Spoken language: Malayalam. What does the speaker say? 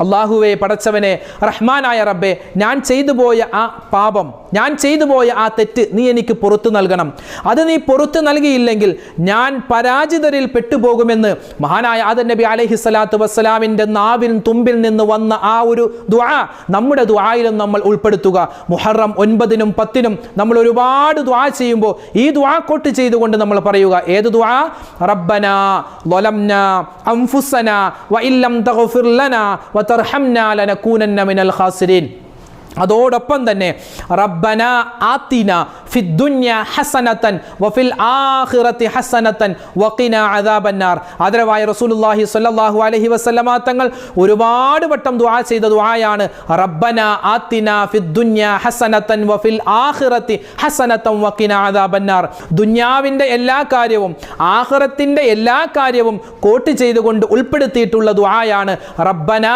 അള്ളാഹുവെ പടച്ചവനെ റഹ്മാനായ റബ്ബെ ഞാൻ ചെയ്തു പോയ ആ പാപം ഞാൻ ചെയ്തു പോയ ആ തെറ്റ് നീ എനിക്ക് പുറത്തു നൽകണം. അത് നീ പുറത്തു നൽകിയില്ലെങ്കിൽ ഞാൻ പരാജിതരിൽ പെട്ടുപോകുമെന്ന് മഹാനായ ആദൻ നബി അലഹി സ്വലാത്തു വസ്സലാമിന്റെ നാവിൻ തുമ്പിൽ നിന്ന് വന്ന ആ ഒരു ദ്വാ നമ്മുടെ ദ്വായിലും നമ്മൾ ഉൾപ്പെടുത്തുക. മുഹറം ഒൻപതിനും പത്തിനും നമ്മൾ ഒരുപാട് ദ്വാ ചെയ്യുമ്പോൾ ഈ ദ്വാ കൊട്ട് ചെയ്തുകൊണ്ട് നമ്മൾ പറയുക ഏത് ദ്വാ റബ്ബന ളലംന അൻഫുസന വഇല്ലം തഗ്ഫിർ ലനാ വതർഹംന ലനകൂനന്ന മിനൽ ഖാസിരീൻ. അതോടൊപ്പം തന്നെ റബ്ബന ആത്തിന ഫിദ്ദുന്യ ഹസനത്തൻ വഫിൽ ആഖിറത്തി ഹസനത്തൻ വഖിന അദാബന്നാർ. ആദരവായ റസൂലുള്ളാഹി സ്വല്ലല്ലാഹു അലൈഹി വസല്ലമ തങ്ങൾ ഒരുപാട് വട്ടം ദുആ ചെയ്ത ദുആയാണ് റബ്ബന ആത്തിന ഫിദ്ദുന്യ ഹസനത്തൻ വഫിൽ ആഖിറത്തി ഹസനത്തൻ വഖിന അദാബന്നാർ. ദുന്യാവിന്റെ എല്ലാ കാര്യവും ആഖിറത്തിന്റെ എല്ലാ കാര്യവും കോട്ട് ചെയ്തുകൊണ്ട് ഉൾപ്പെടുത്തിയിട്ടുള്ള ദുആയാണ് റബ്ബന